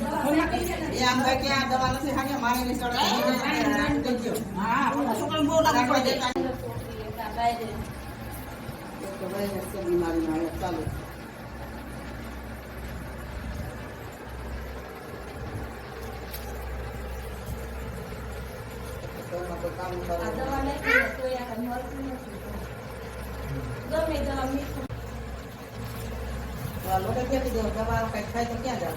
એ આમ કે ક્યાં દવા નથી હાકે મારે ની હા બહુ લાગુ પડે બીમારી માં ચાલુ કોઈ આ ક્યાંથી દવા કંઈક ખાય તો ક્યાં જાવ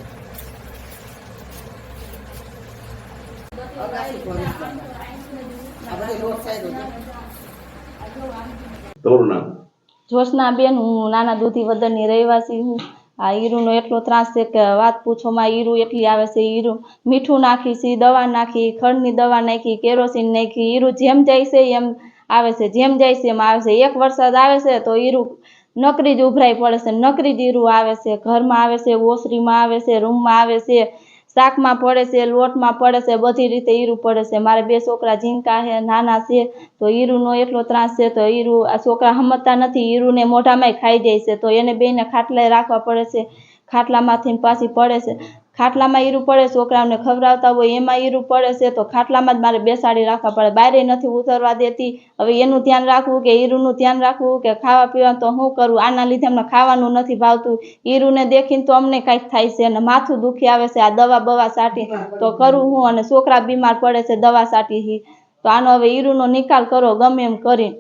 જોશનાબેન હું નાના દૂધી વદનની રહેવાસી હું. આ ઈરુનો એટલો ત્રાસ છે કે વાત પૂછોમાં ઈરુ એટલી આવે છે ઈરુ મીઠું નાખી છે, દવા નાખી ખડની દવા નાખી, કેરોસીન નાખી. ઈરુ જેમ જાય છે એમ આવે છે, જેમ જાય છે એમ આવે છે. એક વરસાદ આવે છે તો ઈરુ નકરી જ ઉભરાઈ પડે છે. નકરી જ ઈરુ આવે છે. ઘરમાં આવે છે, ઓસરીમાં આવે છે, રૂમમાં આવે છે. શાકમાં પડે છે, લોટમાં પડે છે, બધી રીતે ઈરું પડે છે. મારે બે છોકરા ઝીંકા છે, નાના છે, તો ઈરુનો એટલો ત્રાસ છે, તો ઈરું, આ છોકરા સમજતા નથી, ઈરુને મોઢામાંય ખાઈ જાય છે, તો એને બેને ખાટલાએ રાખવા પડે છે, ખાટલામાંથી પાછી પડે છે. ખાટલામાં ઈરું પડે, છોકરાઓને ખવડાવતા હોય, એમાં ઈરું પડે છે, તો ખાટલામાં જ મારે બેસાડી રાખવા પડે. બારે નથી ઉતરવા દેતી. હવે એનું ધ્યાન રાખવું કે ઈરુનું ધ્યાન રાખવું કે ખાવા પીવાનું, તો શું કરું? આના લીધે અમને ખાવાનું નથી ભાવતું. ઈરુને દેખીને તો અમને કાંઈક થાય છે અને માથું દુખી આવે છે. આ દવા બવા સાટી, તો કરું હું અને છોકરા બીમાર પડે છે દવા સાટી તો આનો હવે ઈરુનો નિકાલ કરો ગમે એમ કરીને.